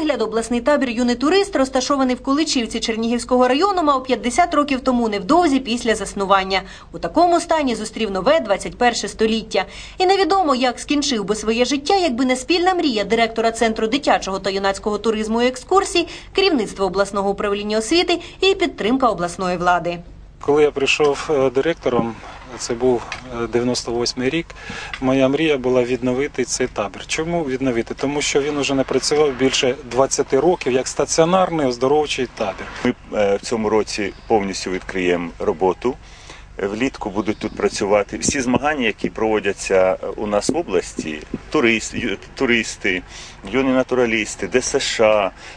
вигляд обласний табір юний турист, розташований в Количівці Чернігівського району, мав 50 років тому невдовзі після заснування. У такому стані зустрів нове 21 століття. І невідомо, як скінчив би своє життя, якби не спільна мрія директора центру дитячого та юнацького туризму і екскурсій, керівництва обласного управління освіти і підтримка обласної влади. Коли я прийшов е, директором, це був е, 98-й рік. Моя мрія була відновити цей табір. Чому відновити? Тому що він уже не працював більше 20 років як стаціонарний оздоровчий табір. Ми е, в цьому році повністю відкриємо роботу. Е, Влітку будуть тут працювати всі змагання, які проводяться е, у нас в області. Турист, ю- туристи, юні натуралісти, ДСШ,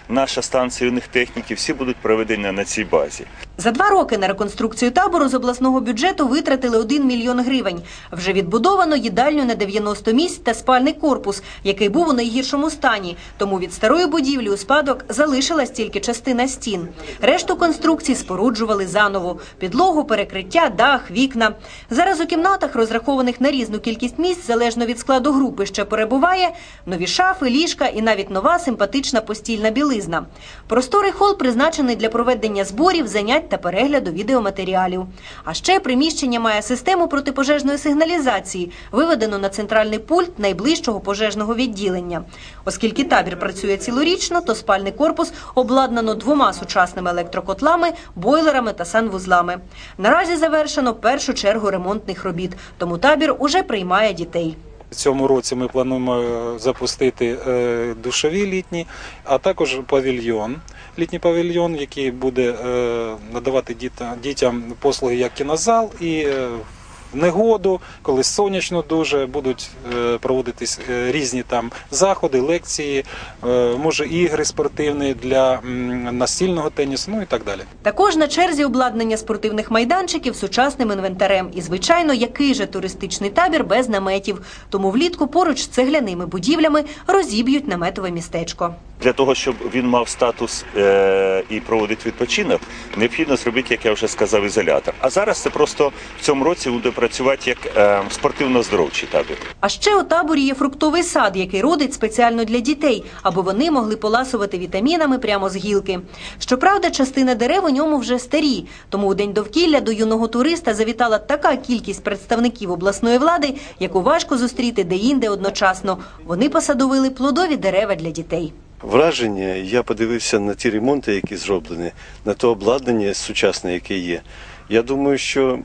наша станція юних техніків, всі будуть проведені на цій базі. За два роки на реконструкцію табору з обласного бюджету витратили 1 мільйон гривень. Вже відбудовано їдальню на 90 місць та спальний корпус, який був у найгіршому стані. Тому від старої будівлі у спадок залишилась тільки частина стін. Решту конструкцій споруджували заново: підлогу, перекриття, дах, вікна. Зараз у кімнатах, розрахованих на різну кількість місць, залежно від складу групи, що перебуває, нові шафи, ліжка і навіть нова симпатична постільна білизна. Просторий хол призначений для проведення зборів, занять та перегляду відеоматеріалів. А ще приміщення має систему протипожежної сигналізації, виведену на центральний пульт найближчого пожежного відділення. Оскільки табір працює цілорічно, то спальний корпус обладнано двома сучасними електрокотлами, бойлерами та санвузлами. Наразі завершено першу чергу ремонтних робіт, тому табір уже приймає дітей. Цьому році ми плануємо е, запустити е, душові літні, а також павільйон. Літній павільйон, який буде е, надавати дітям послуги як кінозал і е, в негоду, коли сонячно дуже, будуть е, проводитись різні там заходи, лекції, може ігри спортивні для настільного тенісу, ну і так далі. Також на черзі обладнання спортивних майданчиків сучасним інвентарем. І, звичайно, який же туристичний табір без наметів. Тому влітку поруч з цегляними будівлями розіб'ють наметове містечко. Для того, щоб він мав статус е- і проводити відпочинок, необхідно зробити, як я вже сказав, ізолятор. А зараз це просто в цьому році буде працювати як е- спортивно-здоровчий табір. А ще у таборі є фруктовий сад, який родить спеціально для дітей, аби вони могли поласувати вітамінами прямо з гілки. Щоправда, частина дерев у ньому вже старі, тому у день довкілля до юного туриста завітала така кількість представників обласної влади, яку важко зустріти де-інде одночасно. Вони посадовили плодові дерева для дітей. Враження, я подивився на ті ремонти, які зроблені, на те обладнання сучасне, яке є. Я думаю, що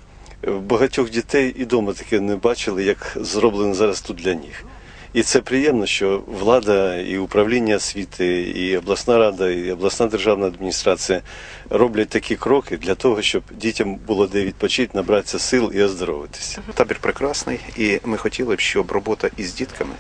багатьох дітей і дома таке не бачили, як зроблено зараз тут для них. І це приємно, що влада і управління освіти, і обласна рада, і обласна державна адміністрація роблять такі кроки для того, щоб дітям було де відпочити, набратися сил і оздоровитися. Табір прекрасний, і ми хотіли б, щоб робота із дітками,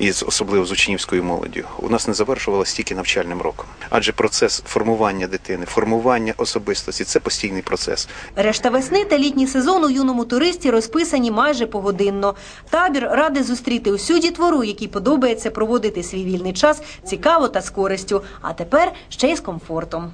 і з- особливо з учнівською молоддю, у нас не завершувалася тільки навчальним роком. Адже процес формування дитини, формування особистості це постійний процес. Решта весни та літній сезон у юному туристі розписані майже погодинно. Табір радий зустріти усю дітвору, якій подобається проводити свій вільний час цікаво та з користю. А тепер ще й з комфортом.